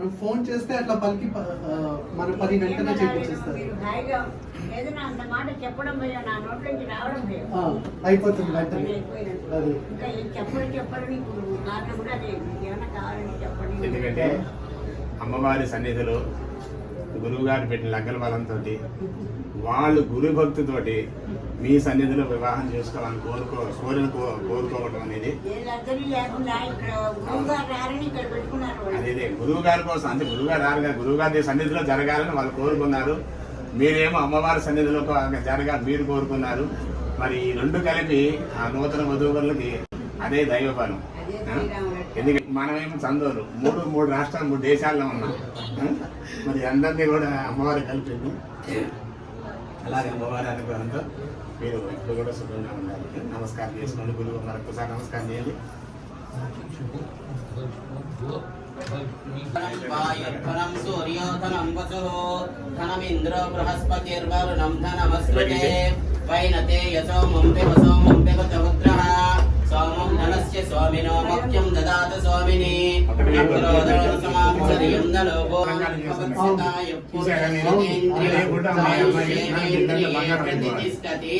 మనం ఫోన్ చేస్తే అట్లా పలికి మన పని వెంటనే చేపించేస్తారు మీరు హాయిగా ఏదైనా అంత మాట చెప్పడం భయం నా నోట్ల నుంచి రావడం భయం. ఆ, అయిపోతుంది వెంటనే. అది ఎందుకంటే అమ్మవారి సన్నిధిలో గురువు గారు పెట్టిన లగ్గల బలంతో వాళ్ళు గురు భక్తితోటి మీ సన్నిధిలో వివాహం చేసుకోవాలని కోరుకో కోరిన కో- కోరుకోవడం అనేది అదే గురువు గారి కోసం అంటే గురువు గారు రారు కదా గురువు గారి సన్నిధిలో జరగాలని వాళ్ళు కోరుకున్నారు. మీరేమో అమ్మవారి సన్నిధిలో కో- జరగా మీరు కోరుకున్నారు. మరి ఈ రెండు కలిపి ఆ నూతన వధువులకి అదే దైవ బలం అదే ఆ? శ్రీరాముడు. ఎందుకంటే మనమేమో చందోరు మూడు మూడు రాష్ట్రాలు మూడు దేశాల్లో ఉన్నాం? మరి అందరినీ కూడా అమ్మవారి కలిపింది. అలాగే అమ్మవారి అనుగ్రహంతో మీరు ఇప్పుడు కూడా శుభ్రంగా ఉండాలి. నమస్కారం చేసుకోండి. గురువు మరొకసారి నమస్కారం చేయండి. ధనం సూర్యో ధనం వసు ధనమింద్రో బృహస్పతిర్వరుణం ధనమస్మృతే వైనతే యసోమం పిబ సోమం పిబత రుద్రః సోమం ధనస్య స్వామినో మఖ్యం దదాత స్వామిని సమాంసరియం నలోభో. ప్రతిష్టతి